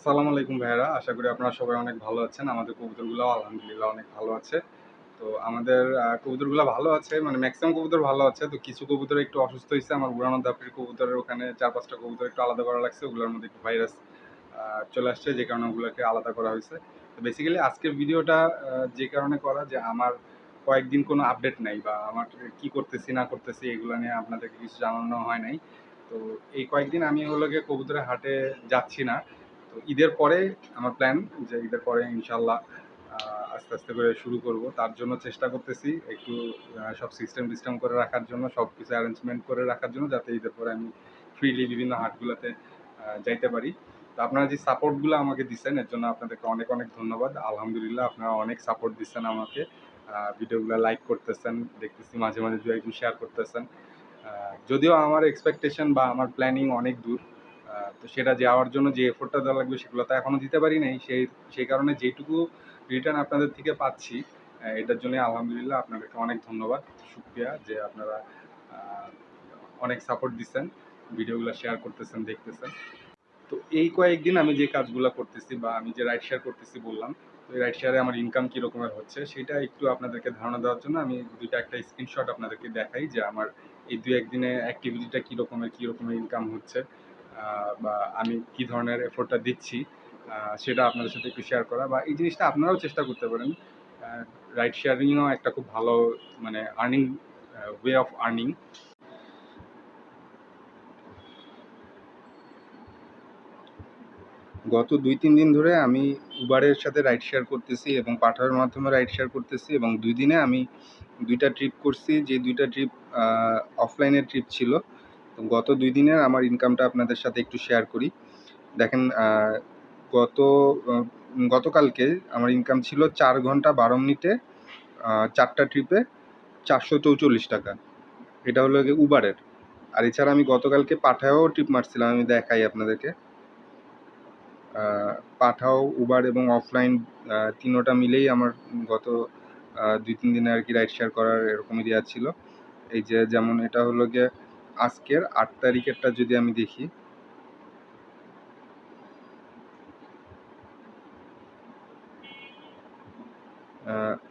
আসসালামু আলাইকুম ভাইরা আশা করি আপনারা সবাই অনেক ভালো আছেন। আমাদের কবুতরগুলো আলহামদুলিল্লাহ অনেক ভালো আছে। তো আমাদের কবুতরগুলো ভালো আছে মানে ম্যাক্সিমাম কবুতর ভালো আছে। তো কিছু কবুতর একটু অসুস্থ হয়েছে আমার উড়ানো দাপির কবুতরের ওখানে চার পাঁচটা কবুতর একটু আলাদা করা লাগছে। ওগুলোর মধ্যে একটু ভাইরাস চলে আসছে। যে কারণে ওগুলোকে আলাদা করা হয়েছে তো বেসিক্যালি আজকের ভিডিওটা যে কারণে করা যে আমার কয়েকদিন কোনো আপডেট নাই বা আমার কি করতেছি, না করতেছি, এগুলো নিয়ে আপনাদেরকে কিছু জানানো হয় নাই। তো এই কয়েকদিন আমি গিয়ে কবুতরের হাটে যাচ্ছি না। তো ঈদের পরে আমার প্ল্যান যে ঈদের পরে ইনশাল্লাহ আস্তে আস্তে করে শুরু করব। তার জন্য চেষ্টা করতেছি একটু সব সিস্টেম টিস্টেম করে রাখার জন্য সব কিছু অ্যারেঞ্জমেন্ট করে রাখার জন্য যাতে ঈদের পরে আমি ফ্রিলি বিভিন্ন হাটগুলোতে যাইতে পারি। তো আপনারা যে সাপোর্টগুলো আমাকে দিচ্ছেন এর জন্য আপনাদেরকে অনেক অনেক ধন্যবাদ। আলহামদুলিল্লাহ আপনারা অনেক সাপোর্ট দিচ্ছেন আমাকে। ভিডিওগুলো লাইক করতেছেন, দেখতেছি মাঝে মাঝে দু শেয়ার করতেছেন। যদিও আমার এক্সপেকটেশন বা আমার প্ল্যানিং অনেক দূর তো সেটা যাওয়ার জন্য যে এফোর্টটা দেওয়া লাগবে সেগুলো তো এখনও দিতে পারি নাই। সেই সেই কারণে যেটুকু রিটার্ন আপনাদের থেকে পাচ্ছি এটার জন্য আলহামদুলিল্লাহ আপনাদেরকে অনেক ধন্যবাদ। শুক্রিয়া যে আপনারা অনেক সাপোর্ট দিচ্ছেন, ভিডিওগুলো শেয়ার করতেছেন, দেখতেছেন। তো এই কয়েকদিন আমি যে কাজগুলো করতেছি বা আমি যে রাইড শেয়ার করতেছি বললাম, তো রাইড শেয়ারে আমার ইনকাম কী রকমের হচ্ছে সেটা একটু আপনাদেরকে ধারণা দেওয়ার জন্য আমি দুইটা একটা স্ক্রিনশট আপনাদেরকে দেখাই যে আমার এই দু একদিনে অ্যাক্টিভিটিটা কী রকমের কী রকমের ইনকাম হচ্ছে। বা আমি কী ধরনের এফোর্টটা দিচ্ছি সেটা আপনাদের সাথে একটু শেয়ার করা বা এই জিনিসটা আপনারাও চেষ্টা করতে পারেন। রাইড শেয়ারিংও একটা খুব ভালো মানে আর্নিং ওয়ে অফ আর্নিং গত দুই, তিন দিন ধরে আমি উবারের সাথে রাইড শেয়ার করতেছি এবং পাঠানোর মাধ্যমে রাইড শেয়ার করতেছি এবং দুই দিনে আমি দুইটা ট্রিপ করছি, যে দুইটা ট্রিপ অফলাইনের ট্রিপ ছিল। গত দুই দিনের আমার ইনকামটা আপনাদের সাথে একটু শেয়ার করি। দেখেন গত গতকালকে আমার ইনকাম ছিল চার ঘণ্টা বারো মিনিটে চারটা ট্রিপে চারশো চৌচল্লিশ টাকা। এটা হলো উবারের আর এছাড়া আমি গতকালকে পাঠায়ও ট্রিপ মারছিলাম, আমি দেখাই আপনাদেরকে। পাঠাও উবার এবং অফলাইন তিনোটা মিলেই আমার গত দুই, তিন দিনে আর কি রাইড শেয়ার করার এরকমই দেওয়া ছিল। এই যে যেমন এটা হলো গিয়ে আজকের আট তারিখেরটা যদি আমি দেখি।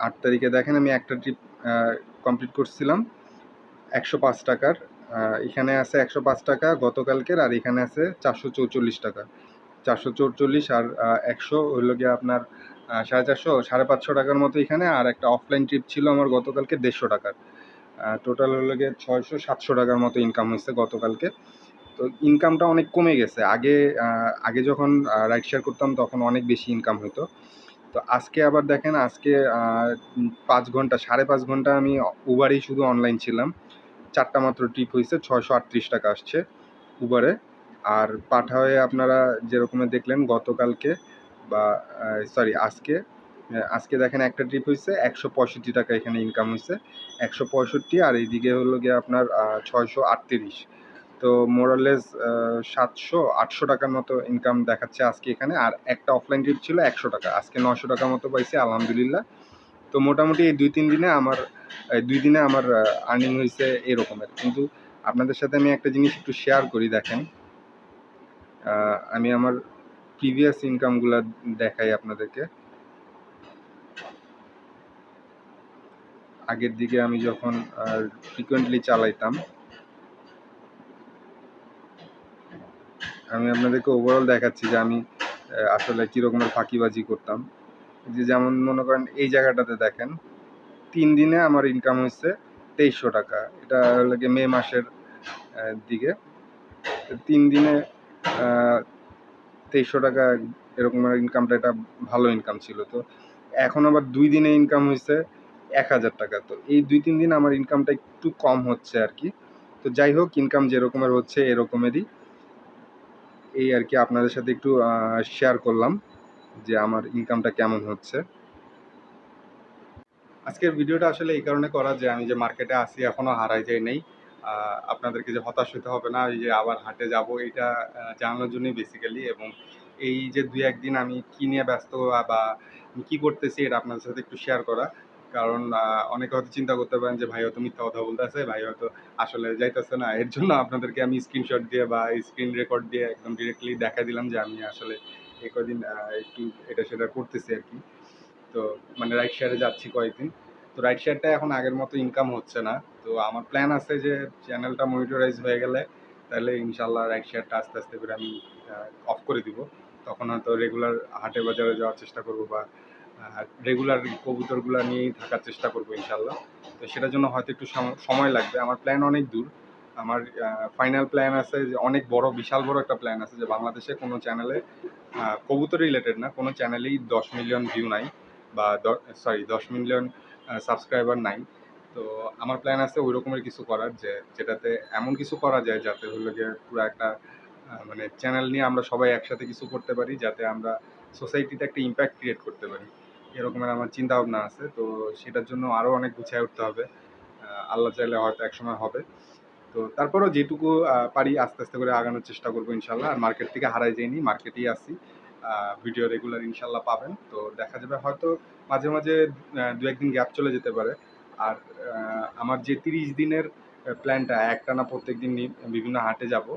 আট তারিখে দেখেন আমি একটা ট্রিপ কমপ্লিট করছিলাম। একশো পাঁচ টাকার। এখানে আছে একশো পাঁচ টাকা গতকালকের আর এখানে আছে চারশো চৌচল্লিশ টাকা। চারশো চৌচল্লিশ আর একশো হইল গিয়ে আপনার সাড়ে চারশো, সাড়ে পাঁচশো টাকার মতো এখানে। আর একটা অফলাইন ট্রিপ ছিল আমার গতকালকে দেড়শো টাকার। টোটাল হলো গিয়ে ছয়শো সাতশো টাকার মতো ইনকাম হয়েছে গতকালকে। তো ইনকামটা অনেক কমে গেছে। আগে আগে যখন রাইড শেয়ার করতাম তখন অনেক বেশি ইনকাম হতো তো আজকে আবার দেখেন, আজকে পাঁচ ঘণ্টা, সাড়ে পাঁচ ঘণ্টা আমি উবারেই শুধু অনলাইন ছিলাম। চারটা মাত্র ট্রিপ হয়েছে ছয়শো আটত্রিশ টাকা আসছে উবারে আর পাঠাওয়ে আপনারা যেরকমের দেখলেন, গতকালকে বা সরি আজকে আজকে দেখেন একটা ট্রিপ হয়েছে একশো পঁয়ষট্টি টাকা এখানে ইনকাম হয়েছে একশো পঁয়ষট্টি আর এইদিকে হলো গিয়ে আপনার ছয়শো আটত্রিশ। তো মোরালেস সাতশো আটশো টাকার মতো ইনকাম দেখাচ্ছে আজকে এখানে। আর একটা অফলাইন ট্রিপ ছিল একশো টাকা। আজকে নশো টাকার মতো পাইছি, আলহামদুলিল্লাহ। তো মোটামুটি এই দুই তিন দিনে আমার দুই দিনে আমার আর্নিং হয়েছে এরকমের। কিন্তু আপনাদের সাথে আমি একটা জিনিস একটু শেয়ার করি, দেখেন। আমি আমার প্রিভিয়াস ইনকামগুলো দেখাই আপনাদেরকে। আগের দিকে আমি যখন ফ্রিকোয়েন্টলি চালাইতাম, আমি আপনাদেরকে ওভারঅল দেখাচ্ছি যে আমি আসলে কী রকমের ফাঁকিবাজি করতাম। যে যেমন মনে করেন এই জায়গাটাতে দেখেন, তিন দিনে আমার ইনকাম হয়েছে তেইশশো টাকা। এটা হলো মে মাসের দিকে। তিন দিনে তেইশশো টাকা এরকম ইনকামটা এটা ভালো ইনকাম ছিল। তো এখন আবার দুই দিনে ইনকাম হয়েছে এক হাজার টাকা। তো এই দুই, তিন দিন আমার ইনকামটা একটু কম হচ্ছে আর কি তো যাই হোক ইনকাম যেরকমের হচ্ছে এরকমেরই। এই আর কি আপনাদের সাথে একটু শেয়ার করলাম যে আমার ইনকামটা কেমন হচ্ছে। আজকের ভিডিওটা আসলে এই কারণে করা যে আমি যে মার্কেটে আসি এখনও হারাই যাই নেই। আপনাদেরকে যে হতাশ হতে হবে না, এই যে আবার হাটে যাব, এটা জানানোর জন্যই বেসিক্যালি এবং এই যে দুই, একদিন আমি কি নিয়ে ব্যস্ত বা আমি কি করতেছি, এটা আপনাদের সাথে একটু শেয়ার করা। কারণ অনেকে হয়তো চিন্তা করতে পারেন যে, ভাই হয়তো মিথ্যা কথা বলতেছে, ভাই হয়তো আসলে যাইতেছে না। এর জন্য আপনাদেরকে আমি স্ক্রিনশট দিয়ে বা স্ক্রিন রেকর্ড দিয়ে একদম ডিরেক্টলি দেখা দিলাম যে, আমি আসলে এই কদিন একটু এটা সেটা করতেছি আর কি। তো মানে রাইড শেয়ারে যাচ্ছি কয়েকদিন। তো রাইড শেয়ারটা এখন আগের মতো ইনকাম হচ্ছে না। তো আমার প্ল্যান আছে যে চ্যানেলটা মনিটরাইজ হয়ে গেলে তাহলে ইনশাল্লাহ রাইড শেয়ারটা আস্তে আস্তে করে আমি অফ করে দিব। তখন হয়তো রেগুলার হাটে বাজারে যাওয়ার চেষ্টা করব বা রেগুলার কবুতরগুলো নিয়েই থাকার চেষ্টা করব ইনশাল্লাহ। তো সেটার জন্য হয়তো একটু সম- সময় লাগবে। আমার প্ল্যান অনেক দূর। আমার ফাইনাল প্ল্যান আছে যে অনেক বড়, বিশাল বড় একটা প্ল্যান আছে যে বাংলাদেশে কোনো চ্যানেলে কবুতর রিলেটেড না। কোনো চ্যানেলেই দশ মিলিয়ন ভিউ নাই বা সরি দশ মিলিয়ন সাবস্ক্রাইবার নাই। তো আমার প্ল্যান আছে ওই রকমের কিছু করার যে, যেটাতে এমন কিছু করা যায় যাতে হলো গিয়ে পুরো একটা মানে চ্যানেল নিয়ে আমরা সবাই একসাথে কিছু করতে পারি, যাতে আমরা সোসাইটিতে একটা ইম্প্যাক্ট ক্রিয়েট করতে পারি। এরকমের আমার চিন্তা ভাবনা আছে, তো সেটার জন্য আরও অনেক গুছিয়ে উঠতে হবে। আল্লাহ চাইলে হয়তো একসময় হবে। তো তারপরেও যেটুকু পারি আস্তে আস্তে করে আগানোর চেষ্টা করব ইনশাল্লাহ। আর মার্কেট থেকে হারাই যাইনি মার্কেটেই আসি ভিডিও রেগুলার ইনশাল্লাহ পাবেন। তো দেখা যাবে হয়তো মাঝে মাঝে দু একদিন গ্যাপ চলে যেতে পারে। আর আমার যে তিরিশ দিনের প্ল্যানটা একটানা প্রত্যেক দিন বিভিন্ন হাটে যাব,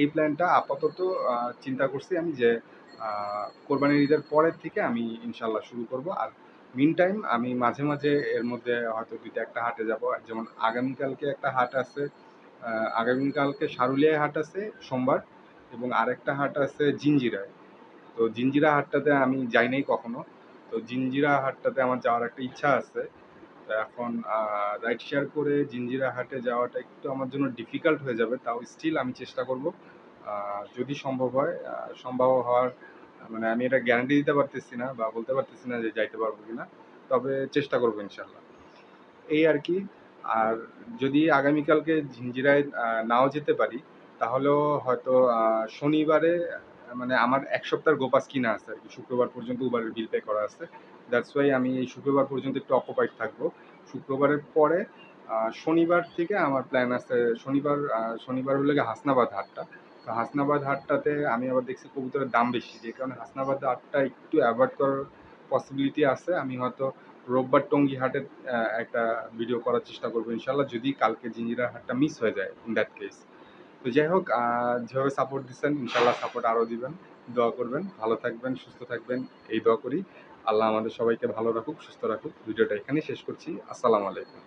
এই প্ল্যানটা আপাতত চিন্তা করছি আমি যে কোরবানির ঈদের পরের থেকে আমি ইনশাল্লাহ শুরু করব। আর মিন টাইম আমি মাঝে মাঝে এর মধ্যে হয়তো দুইটা একটা হাটে যাব। যেমন আগামীকালকে একটা হাট আছে আগামীকালকে সারুলিয়ায় হাট আছে সোমবার এবং আরেকটা হাট আছে জিঞ্জিরায় তো জিঞ্জিরা হাটটাতে আমি যাই নাই কখনো। তো জিঞ্জিরা হাটটাতে আমার যাওয়ার একটা ইচ্ছা আছে। তো এখন রাইড শেয়ার করে জিঞ্জিরা হাটে যাওয়াটা একটু আমার জন্য ডিফিকাল্ট হয়ে যাবে, তাও স্টিল আমি চেষ্টা করব। যদি সম্ভব হয় সম্ভব হওয়ার মানে আমি এটা গ্যারান্টি দিতে পারতেছি না বা বলতে পারতেছি না যে যাইতে পারব কিনা, তবে চেষ্টা করব ইনশাল্লাহ এই আর কি। আর যদি আগামীকালকে ঝিঞ্জিরায় নাও যেতে পারি, তাহলেও হয়তো শনিবারে মানে আমার এক সপ্তাহের গোপাস কিনা আছে আর কি। শুক্রবার পর্যন্ত উবারের বিল পে করা আছে। দ্যাটস ওয়াই আমি এই শুক্রবার পর্যন্ত একটু অকুপাইড থাকব। শুক্রবারের পরে শনিবার থেকে আমার প্ল্যান আছে, শনিবার শনিবার হলে হাসনাবাদ হাটটা। তো হাসনাবাদ হাটটাতে আমি আবার দেখছি কবুতরের দাম বেশি যে কারণে হাসনাবাদ হাটটা একটু অ্যাভয়েড করার পসিবিলিটি আছে। আমি হয়তো রোববার টঙ্গি আহ, একটা ভিডিও করার চেষ্টা করব ইনশাল্লাহ যদি কালকে জিঞ্জিরা হাটটা মিস হয়ে যায় ইন দ্যাট কেস তো যাই হোক যেভাবে সাপোর্ট দিচ্ছেন ইনশাল্লাহ সাপোর্ট আরও দিবেন। দোয়া করবেন ভালো থাকবেন সুস্থ থাকবেন এই দোয়া করি। আল্লাহ আমাদের সবাইকে ভালো রাখুক সুস্থ রাখুক। ভিডিওটা এখানেই শেষ করছি। আসসালামু আলাইকুম।